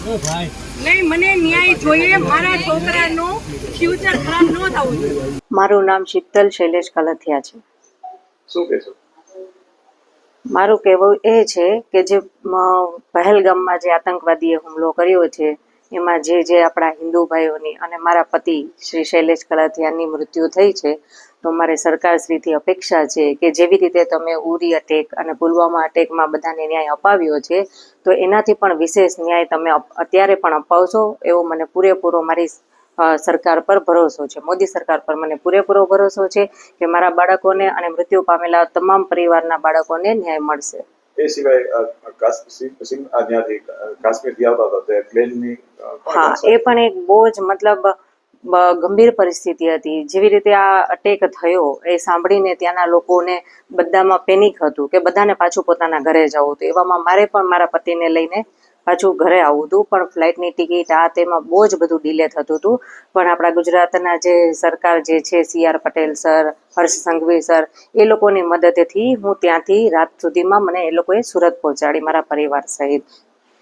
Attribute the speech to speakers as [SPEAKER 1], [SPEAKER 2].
[SPEAKER 1] નહીં મને ન્યાય જોઈએ મારા છોકરાનું ફ્યુચર ખરાબ ન થવું જોઈએ.
[SPEAKER 2] મારું નામ શીતલ શૈલેષ કલથિયા છે.
[SPEAKER 3] શું કહેશો?
[SPEAKER 2] મારું કહેવું એ છે કે જે પહેલગામમાં જે આતંકવાદીએ હુમલો કર્યો છે એમાં જે જે આપણા હિન્દુ ભાઈઓની અને મારા પતિ શ્રી શૈલેષ કળાથિયાની મૃત્યુ થઈ છે, તો મારે સરકારશ્રીથી અપેક્ષા છે કે જેવી રીતે તમે ઉરી અટેક અને પુલવામા અટેકમાં બધાને ન્યાય અપાવ્યો છે, તો એનાથી પણ વિશેષ ન્યાય તમે અત્યારે પણ અપાવશો એવો મને પૂરેપૂરો મારી સરકાર પર ભરોસો છે. મોદી સરકાર પર મને પૂરેપૂરો ભરોસો છે કે મારા બાળકોને અને મૃત્યુ પામેલા તમામ પરિવારના બાળકોને ન્યાય મળશે.
[SPEAKER 3] એ સિવાય અ, કાશ્મીર સિંહ આ ત્યાંથી અ, કાશ્મીરથી આવતા હતા તે પ્લેનની
[SPEAKER 2] હા એ પણ એક બહુ જ મતલબ ગંભીર પરિસ્થિતિ હતી. જેવી રીતે આ અટેક થયો એ સાંભળીને ત્યાંના લોકોને બધામાં પેનિક હતું કે બધાને પાછું પોતાના ઘરે જવું હતું. એવામાં મારે પણ મારા પતિને લઈને પાછું ઘરે આવું હતું. પણ ફ્લાઇટની ટિકિટ આ તેમાં બહુ જ બધું ડિલે થતું હતું. પણ આપણા ગુજરાતના જે સરકાર જે છે C R Patel sir, Harsh Sanghavi sir, એ લોકોની મદદથી હું ત્યાંથી રાત સુધીમાં મને એ લોકોએ સુરત પહોંચાડી, મારા પરિવાર સહિત.